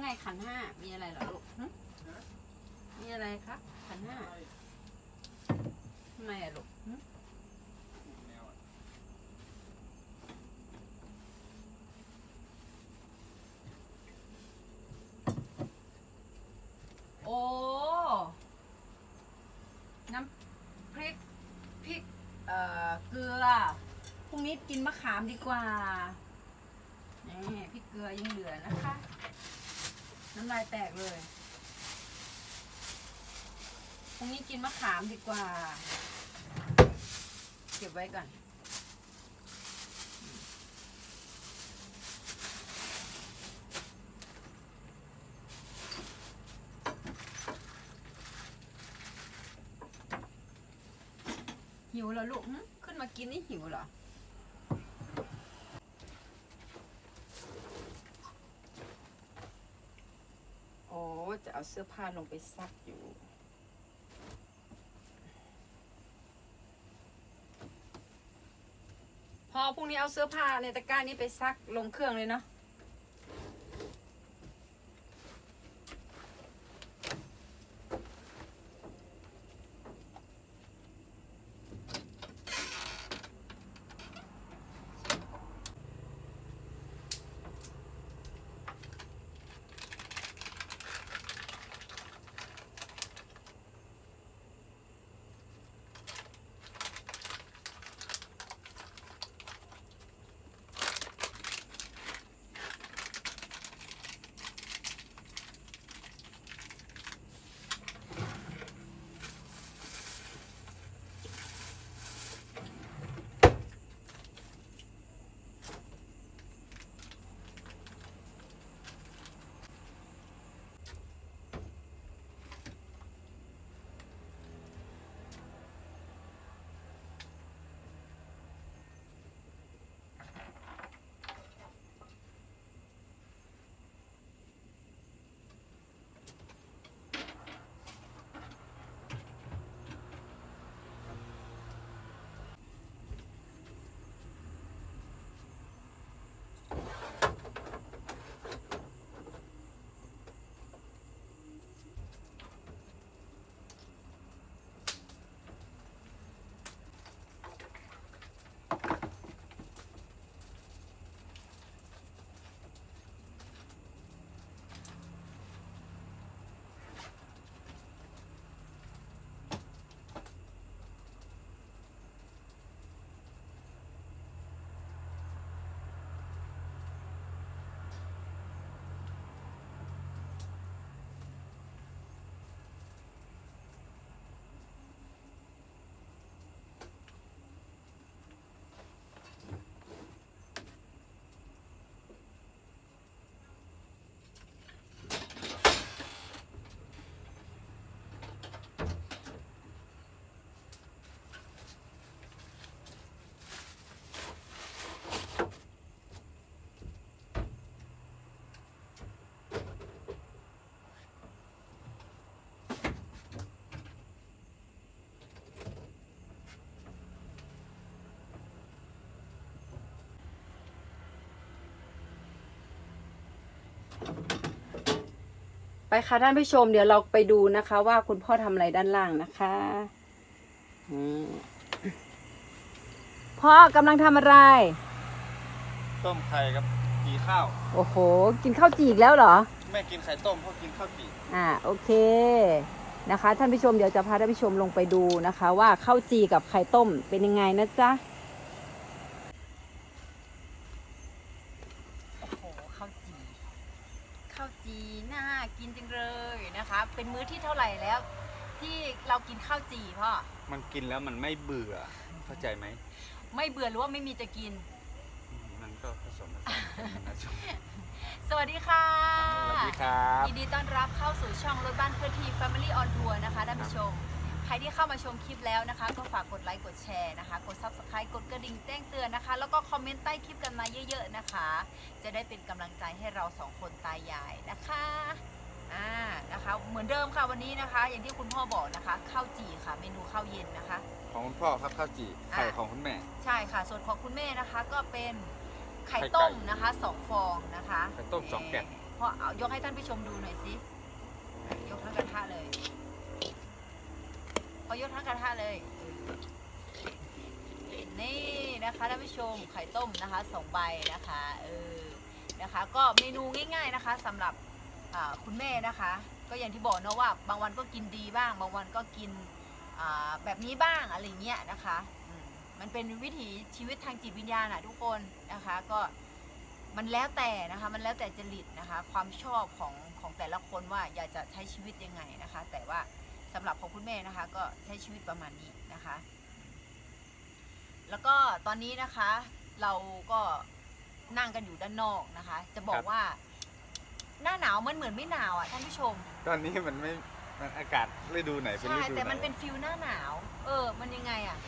ไงขันห้ามีอะไรเหรอลูกหึมีอะไรครับขันห้าทำไมอะลูกหึโอ้ น้ำพริกพริกเอ่อเกลือ พรุ่งนี้กินมะขามดีกว่า นี่พริกเกลือยังเหลือนะคะ น้ำลายแตกเลยพรุ่งนี้กินมะขามดีกว่า เก็บไว้ก่อนหิวเหรอลูกขึ้นมากินนี่หิวเหรอ โอ้จะ เสื้อผ้าลงไปซักอยู่ พอพรุ่งนี้เอาเสื้อผ้าในตะกร้านี้ไปซักลงเครื่องเลยเนาะ ไปค่ะท่านผู้ชมเดี๋ยวเราไปดูนะคะ ว่าคุณพ่อทำอะไรด้านล่างนะคะอืมพ่อกำลังทำอะไร ต้มไข่กับกีข้าว โอ้โห กินข้าวจีอีกแล้วเหรอ แม่กินไข่ต้มพ่อกินข้าวจีอ่าโอเคนะคะ ท่านผู้ชมเดี๋ยวจะพาท่านผู้ชมลงไปดูนะคะ ว่าข้าวจีกับไข่ต้มเป็นยังไงนะจ๊ะ โอ้โห ข้าวจี ข้าวจีน่ากินจังเลยนะคะ เป็นมื้อที่เท่าไหร่แล้ว ที่เรากินข้าวจีพ่อมันกินแล้วมันไม่เบื่อ เข้าใจไหม ไม่เบื่อหรือว่าไม่มีจะกิน มันก็ผสมผสานกันนะจ๊ะสวัสดีค่ะสวัสดีครับ ยินดีต้อนรับเข้าสู่ช่องรถบ้านเคลื่อนที่ Family on Tour นะคะท่านผู้ชม ใครที่เข้ามาชมคลิปแล้วนะคะ ก็ฝากกดไลค์กดแชร์นะคะ กด Subscribe กดกระดิ่งแจ้งเตือนนะคะ แล้วก็คอมเมนต์ใต้คลิปกันมาเยอะ ๆนะคะ จะได้เป็นกำลังใจให้เราสองคนตายายนะคะ อ่านะคะเหมือนเดิมค่ะวันนี้นะคะ อย่างที่คุณพ่อบอกนะคะข้าวจี่ค่ะ เมนูข้าวเย็นนะคะ ของคุณพ่อครับข้าวจีไข่อะของคุณแม่ ใช่ค่ะ ส่วนของคุณแม่นะคะก็เป็นไข่ไข่ไก่ต้มนะคะสองฟองนะคะไข่ต้มสองแกะพ่อเอายกให้ท่านผู้ชมดูหน่อยสิยกทั้งกระทะเลยพอยกทั้งกระทะเลยเออนี่นะคะท่านผู้ชมไข่ต้มนะคะสองใบนะคะเออนะคะ ก็เมนูง่าย ๆนะคะสำหรับอ่า คุณแม่นะคะ ก็อย่างที่บอกเนอะว่า บางวันก็กินดีบ้าง บางวันก็กินอ่าแบบนี้บ้างอะไรเงี้ยนะคะอืมมันเป็นวิถีชีวิตทางจิตวิญญาณอะทุกคนนะคะก็มันแล้วแต่นะคะมันแล้วแต่จริตนะคะ ความชอบของของแต่ละคนว่าอยากจะใช้ชีวิตยังไงนะคะ แต่ว่าสำหรับของคุณแม่นะคะ ก็ใช้ชีวิตประมาณนี้นะคะ แล้วก็ตอนนี้นะคะ เราก็นั่งกันอยู่ด้านนอกนะคะ จะบอครักบว่า หน้าหนาวมันเหมือนไม่หนาวอะท่านผู้ชม ตอนนี้มันไม่มันอากาศฤดูไหนเป็นใช่ฤดูแต่ไหนมันเป็นฟิลหน้าหนาว เออ มันยังไงอะ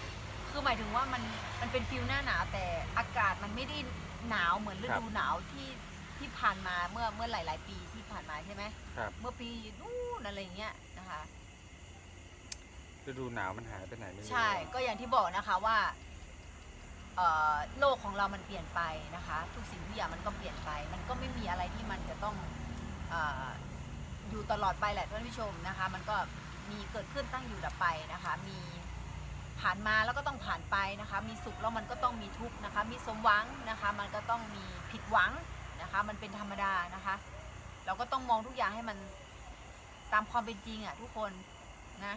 คือหมายถึงว่ามันมันเป็นฟิลหน้าหนาวแต่อากาศมันไม่ได้หนาวเหมือนฤดูหนาวที่ที่ผ่านมาเมื่อเมื่อหลาย ๆ ปีที่ผ่านมาใช่ไหมครับเมื่อปีนู่นอะไรอย่างเงี้ยนะคะ ฤดูหนาวมันหายไปไหนไม่รู้ใช่ ก็อย่างที่บอกนะคะว่าเอ่อโลกของเรามันเปลี่ยนไปนะคะ ทุกสิ่งทุกอย่างมันก็เปลี่ยนไป มันก็ไม่มีอะไรที่มันจะต้องเอยู่ตลอดไปแหละท่านผู้ชมนะคะ มันก็มีเกิดขึ้นตั้งอยู่ดับไปนะคะ มีผ่านมาแล้วก็ต้องผ่านไปนะคะ มีสุขแล้วมันก็ต้องมีทุกข์นะคะ มีสมหวังนะคะ มันก็ต้องมีผิดหวังนะคะ มันเป็นธรรมดานะคะ เราก็ต้องมองทุกอย่างให้มันตามความเป็นจริงอะทุกคนนะ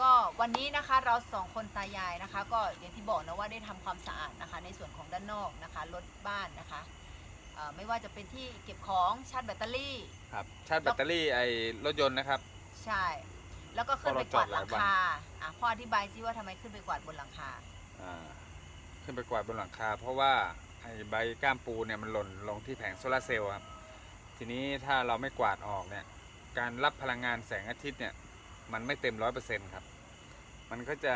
ก็วันนี้นะคะเราสองคนตายายนะคะ ก็อย่างที่บอกนะว่าได้ทำความสะอาดนะคะ ในส่วนของด้านนอกนะคะรถบ้านนะคะ เอ่อไม่ว่าจะเป็นที่เก็บของชาร์จแบตเตอรี่ ครับชาร์จแบตเตอรี่ไอ้รถยนต์นะครับ ใช่ แล้วก็ขึ้นไปกวาดหลังเพราะเราจอดหลายวันคาอะพ่ออธิบายซิว่าทำไมขึ้นไปกวาดบนหลังคา อ่า ขึ้นไปกวาดบนหลังคา เพราะว่าไอ้ใบก้ามปูเนี่ยมันหล่นลงที่แผงโซลาร์เซลล์ครับ ทีนี้ถ้าเราไม่กวาดออกเนี่ย การรับพลังงานแสงอาทิตย์เนี่ย มันไม่เต็มร้อยเปอร์เซ็นต์ครับ มันก็จะ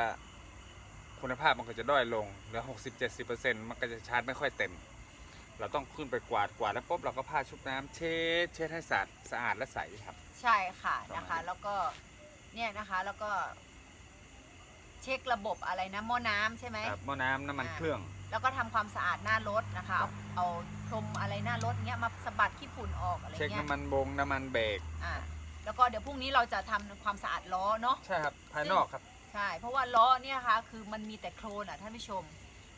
คุณภาพมันก็จะด้อยลงเหลือหกสิบเจ็ดสิบเปอร์เซ็นต์มันก็จะชาร์จไม่ค่อยเต็ม เราต้องขึ้นไปกวาดกวาดแล้วปุ๊บเราก็ผ้าชุบน้ำเช็ดเช็ดให้สะอาดสะอาดและใสครับ ใช่ค่ะนะคะประมาณนี้แล้วก็เนี่ยนะคะแล้วก็ เช็คระบบอะไรนะหม้อน้ำใช่ไหม ครับหม้อน้ำน้ำมันอ่า เครื่อง แล้วก็ทำความสะอาดหน้ารถนะคะเอาเอาพรมอะไรหน้ารถเงี้ยมาสะบัดขี้ฝุ่นออกอะไรเช็คเงี้ยน้ำมันบงน้ำมันเบรกอ่าแล้วก็เดี๋ยวพรุ่งนี้เราจะทำความสะอาดล้อเนาะ ใช่ครับภายนอกครับ ใช่ เพราะว่าล้อเนี่ยนะคะคือมันมีแต่โคลนอะท่านผู้ชม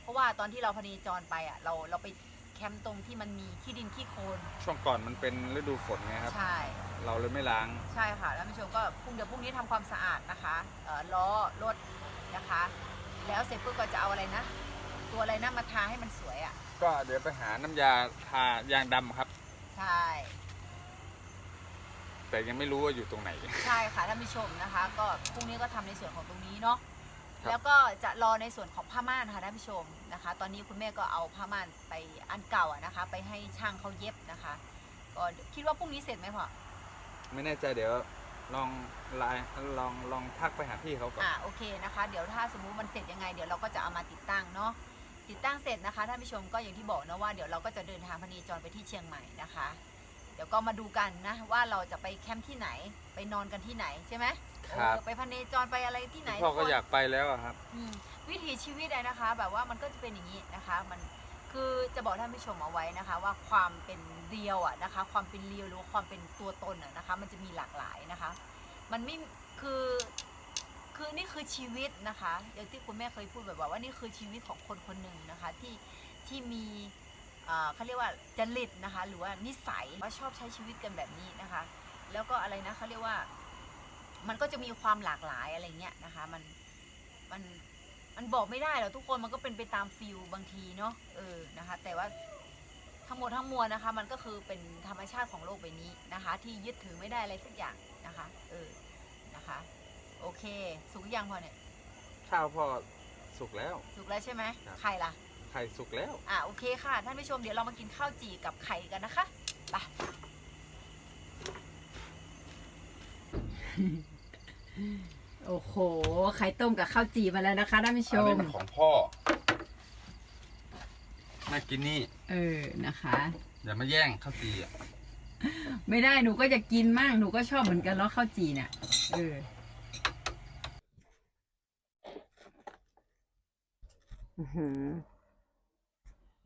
เพราะว่าตอนที่เราพเนจรไปอะเราเราไปแค มป์ตรงที่มันมีขี้ดินขี้โคลนช่วงก่อนมันเป็นฤดูฝนไงครับ ใช่ เราเลยไม่ล้าง ใช่ค่ะท่านผู้ชมก็พรุ่งเดี๋ยวพรุ่งนี้ทำความสะอาดนะคะเอ่อล้อรถนะคะ แล้วเสร็จปุ๊บก็จะเอาอะไรนะ ตัวอะไรนะมาทาให้มันสวยอะ ก็เดี๋ยวไปหาน้ำยาทายางดำครับ ใช่ แต่ยังไม่รู้ว่าอยู่ตรงไหน ใช่ค่ะท่านผู้ชมนะคะ ก็พรุ่งนี้ก็ทำในส่วนของตรงนี้เนาะ ครับ แล้วก็จะรอในส่วนของผ้าม่านค่ะท่านผู้ชมนะคะ ตอนนี้คุณแม่ก็เอาผ้าม่านไปอันเก่าอะนะคะ ไปให้ช่างเขาเย็บนะคะก็คิดว่าพรุ่งนี้เสร็จไหมพ่อไม่แน่ใจเดี๋ยวลองไลน์ลองลองทักไปหาพี่เขาก่อนอ่าโอเคนะคะ เดี๋ยวถ้าสมมุติมันเสร็จยังไงเดี๋ยวเราก็จะเอามาติดตั้งเนาะติดตั้งเสร็จนะคะท่านผู้ชมก็อย่างที่บอกนะว่าเดี๋ยวเราก็จะเดินทางพเนีจรไปที่เชียงใหม่นะคะ เดี๋ยวก็มาดูกันนะว่าเราจะไปแคมป์ที่ไหนไปนอนกันที่ไหนใช่ไหม ครับ เออไปพเนจรไปอะไรที่ไหนพ่อก็ทุคนอยากไปแล้วอะครับ อืมวิถีชีวิตอะนะคะ แบบว่ามันก็จะเป็นอย่างนี้นะคะ มันคือจะบอกท่านผู้ชมเอาไว้นะคะ ว่าความเป็นเรียวอะนะคะ ความเป็นเรียวหรือว่าความเป็นตัวตนอะนะคะ มันจะมีหลากหลายนะคะ มันไม่คือคือนี่คือชีวิตนะคะอย่างที่คุณแม่เคยพูดแบบว่านี่คือชีวิตของคนคนหนึ่งนะคะที่ที่มีเอ่อเขาเรียกว่าจริตนะคะ หรือว่านิสัยว่าชอบใช้ชีวิตกันแบบนี้นะคะ แล้วก็อะไรนะเขาเรียกว่า มันก็จะมีความหลากหลายอะไรเงี้ยนะคะ มันมันมันบอกไม่ได้หรอกทุกคนมันก็เป็นไปตามฟิลบางทีเนาะเออนะคะ แต่ว่าทั้งหมดทั้งมวลนะคะ มันก็คือเป็นธรรมชาติของโลกใบนี้นะคะ ที่ยึดถือไม่ได้อะไรสักอย่างนะคะ เออนะคะ โอเค สุกยังพอเนี่ยข้าวพ่อสุกแล้ว สุกแล้วใช่ไหมครับ ไข่ล่ะ ไข่สุกแล้ว อะโอเคค่ะ ท่านผู้ชมเดี๋ยวเรามากินข้าวจี่กับไข่กันนะคะไป โอ้โห ไข่ต้มกับข้าวจี่มาแล้วนะคะท่านผู้ชอันนี้ม มันของพ่อ น่ากินนี่ เออ นะคะ อย่ามาแย่งข้าวจีอะไม่ได้หนูก็จะกินมั่งหนูก็ชอบเหมือนกันแล้วข้าวจีเนี่ยเอออื้อหือ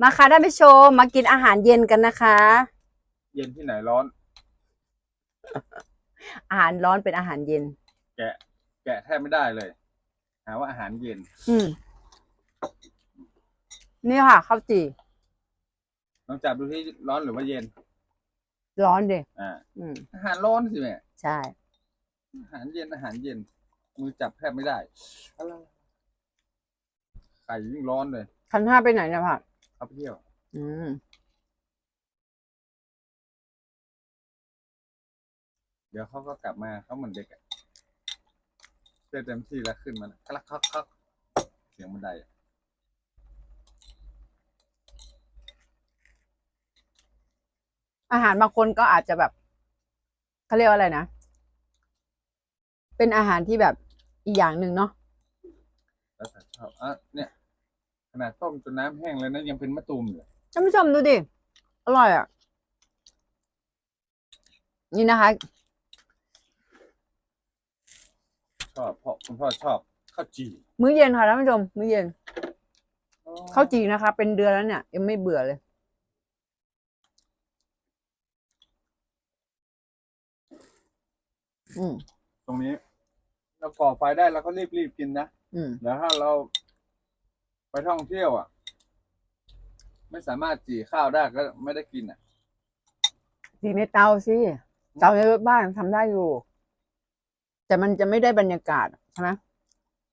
มาค่ะท่านผู้ชมมากินอาหารเย็นกันนะคะ เย็นที่ไหนร้อน อาหารร้อนเป็นอาหารเย็น แกะ แกะแทบไม่ได้เลย หาว่าอาหารเย็น อืม นี่ค่ะข้าวจี่ลองจับดูที่ร้อนหรือว่าเย็น ร้อนดิอ่า อืม อาหารร้อนสิแม่ ใช่ อาหารเย็นอาหารเย็น มือจับแทบไม่ได้อะไรไข่ยิ่งร้อนเลย คันห้าไปไหนเนะผักเข้าไปเที่ยว อืม เดี๋ยวเขาก็กลับมาเขาเหมือนเด็กอะ เต้นเต็มที่แล้วขึ้นมาคลักคักคักเสียงบันไดอะอาหารบางคนก็อาจจะแบบเขาเรียกว่าอะไรนะ เป็นอาหารที่แบบอีกอย่างหนึ่งเนาะแล้วแต่ชอบอะเนี่ยขนาดต้มจนน้ำแห้งเลยนะยังเป็นมะตูมอยู่เลยท่านผู้ชมดูดิ อร่อยอะ นี่นะคะ ชอบเพราะคุณพ่อชอบข้าวจี่มื้อเย็นค่ะท่านผู้ชมมื้อเย็นข้าวจีนะคะ เป็นเดือนแล้วเนี่ยยังไม่เบื่อเลย อืมตรงนี้ เราก่อไฟได้เราก็รีบรีบกินนะอืมเดี๋ยวถ้าเราไปท่องเที่ยวอะ ไม่สามารถจี่ข้าวได้ก็ไม่ได้กินอะ สีในเตาสิเตาในรถบ้านทำได้อยู่ แต่มันจะไม่ได้บรรยากาศใช่ไหม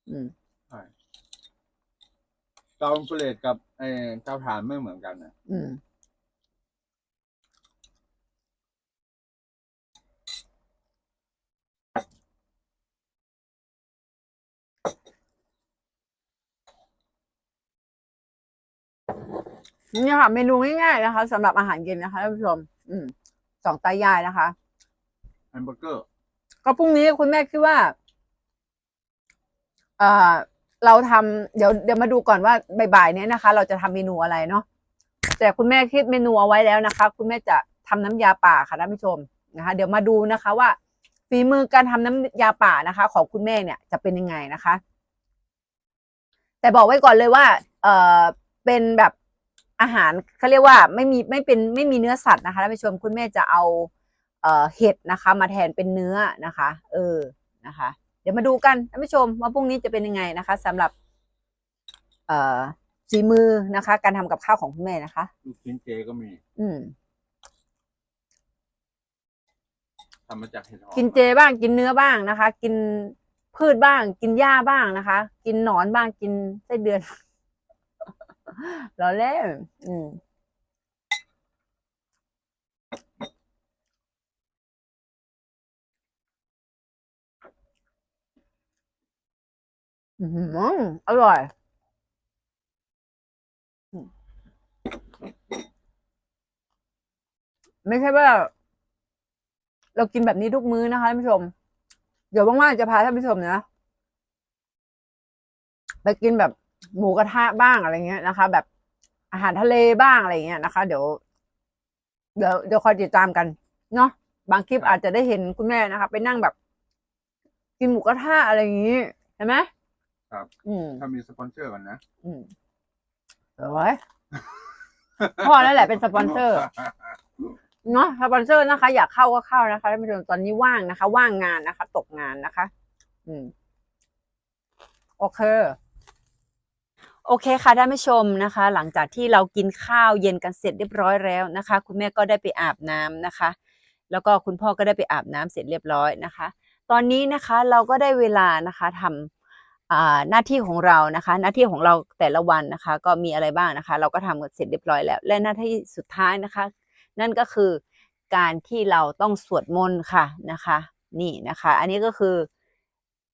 อืมใช่เตาอินฟลูเรตกับไอ้เตาถ่านไม่เหมือนกันนะอืมนี่ค่ะ เมนูง่ายๆนะคะสำหรับอาหารเย็นนะคะท่านผู้ชม อืมสองตายายนะคะ แฮมเบอร์เกอร์ ก็พรุ่งนี้คุณแม่คิดว่า เอ่อ เราทำเดี๋ยวเดี๋ยวมาดูก่อนว่าบ่ายๆเนี้ยนะคะ เราจะทำเมนูอะไรเนาะแต่คุณแม่คิดเมนูเอาไว้แล้วนะคะ คุณแม่จะทำน้ำยาป่าค่ะท่านผู้ชมนะคะ เดี๋ยวมาดูนะคะว่าฝีมือการทำน้ำยาป่านะคะ ของคุณแม่เนี่ยจะเป็นยังไงนะคะ แต่บอกไว้ก่อนเลยว่า เอ่อเป็นแบบอาหารเขาเรียกว่าไม่มีไม่เป็นไม่มีเนื้อสัตว์นะคะท่านผู้ชมคุณแม่จะเอา เอ่อเห็ดนะคะ มาแทนเป็นเนื้อนะคะ เออนะคะ เดี๋ยวมาดูกันท่านผู้ชมว่าพรุ่งนี้จะเป็นยังไงนะคะสำหรับ เอ่อฝีมือนะคะ การทำกับข้าวของคุณแม่นะคะลูกชิ้นเจก็มี อืมทำมาจากเห็ดหอมกินเจบ้างกินเนื้อบ้างนะคะ กินพืชบ้าง กินหญ้าบ้างนะคะ กินหนอนบ้างกินไส้เดือนเราเล่นอืม อืมอร่อย ไม่ใช่ว่า เรากินแบบนี้ทุกมื้อนะคะท่านผู้ชม เดี๋ยวว่างๆจะพาท่านผู้ชมนะไปกินแบบหมูกระทะบ้างอะไรเงี้ยนะคะ แบบอาหารทะเลบ้างอะไรเงี้ยนะคะ เดี๋ยว เดี๋ยวเดี๋ยวคอยติดตามกันเนาะบางคลิปอาจจะได้เห็นคุณแม่นะคะ ไปนั่งแบบ กินหมูกระทะอะไรอย่างงี้เห็นไหม ครับ อืมถ้ามีสปอนเซอร์ก่อนนะอืมสวยพ่อนั่นแหละเป็นสปอนเซอร์เนาะสปอนเซอร์นะคะ อยากเข้าก็เข้านะคะท่านผู้ชมตอนนี้ว่างนะคะ ว่างงานนะคะ ตกงานนะคะ อืม โอเคโอเคค่ะท่านผู้ชมนะคะ หลังจากที่เรากินข้าวเย็นกันเสร็จเรียบร้อยแล้วนะคะ คุณแม่ก็ได้ไปอาบน้ำนะคะ แล้วก็คุณพ่อก็ได้ไปอาบน้ำเสร็จเรียบร้อยนะคะ ตอนนี้นะคะเราก็ได้เวลานะคะทำอ่า หน้าที่ของเรานะคะ หน้าที่ของเราแต่ละวันนะคะ ก็มีอะไรบ้างนะคะ เราก็ทำกันเสร็จเรียบร้อยแล้ว และหน้าที่สุดท้ายนะคะ นั่นก็คือการที่เราต้องสวดมนต์ค่ะนะคะ นี่นะคะ อันนี้ก็คือ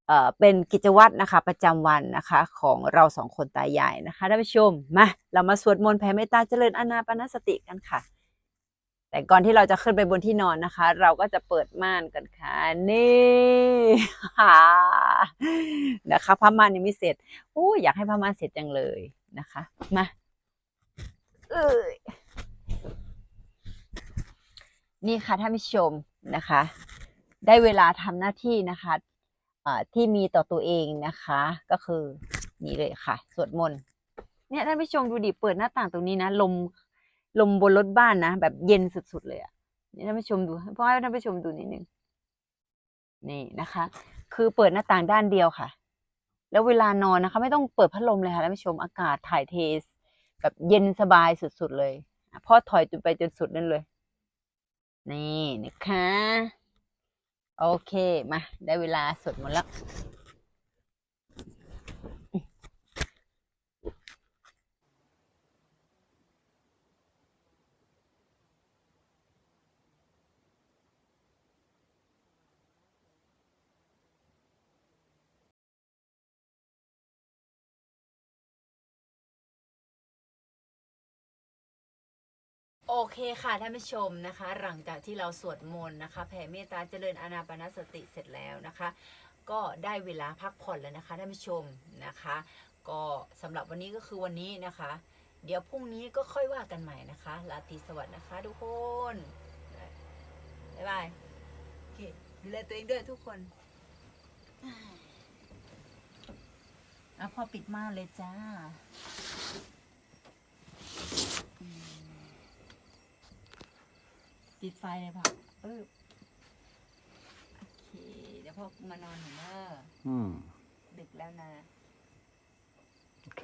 เอ่อเป็นกิจวัตรนะคะ ประจำวันนะคะของเราสองคนตายายนะคะท่านผู้ชมมาเรามาสวดมนต์แผ่เมตตาเจริญอานาปนสติกันค่ะ แต่ก่อนที่เราจะขึ้นไปบนที่นอนนะคะ เราก็จะเปิดม่านกันค่ะ นี่นะคะผ้าม่านยังไม่เสร็จโอ้อยากให้ผ้าม่านเสร็จจังเลยนะคะมาเอ้ยนี่ค่ะท่านผู้ชมนะคะ ได้เวลาทำหน้าที่นะคะที่มีต่อตัวเองนะคะ ก็คือนี่เลยค่ะ สวดมนต์เนี่ยท่านผู้ชมดูดิเปิดหน้าต่างตรงนี้นะ ลม ลมบนรถบ้านนะแบบเย็นสุดๆเลยอะนี่ท่านผู้ชมดูพ่อให้ท่านผู้ชมดูนิดนึงนี่นะคะ คือเปิดหน้าต่างด้านเดียวค่ะ แล้วเวลานอนนะคะ ไม่ต้องเปิดพัดลมเลยค่ะท่านผู้ชมอากาศถ่ายเทแบบเย็นสบายสุดๆเลยพ่อถอยจนไปจนสุดนั่นเลย นี่นะคะ โอเคมา ได้เวลาสวดมนต์แล้ว โอเคค่ะท่านผู้ชมนะคะ หลังจากที่เราสวดมนต์นะคะแผ่เมตตาเจริญอานาปานสติเสร็จแล้วนะคะ ก็ได้เวลาพักผ่อนแล้วนะคะท่านผู้ชมนะคะ ก็สำหรับวันนี้ก็คือวันนี้นะคะ เดี๋ยวพรุ่งนี้ก็ค่อยว่ากันใหม่นะคะลาตีสวัสดิ์นะคะ ทุกคนบ๊ายบายโอเคดูแลตัวเองด้วยทุกคนอะพอปิดม่านเลยจ้า ปิดไฟเลยพ่อเออโอเค เดี๋ยวพ่อมานอนหนูเนอะอืม ดึกแล้วนะ โอเค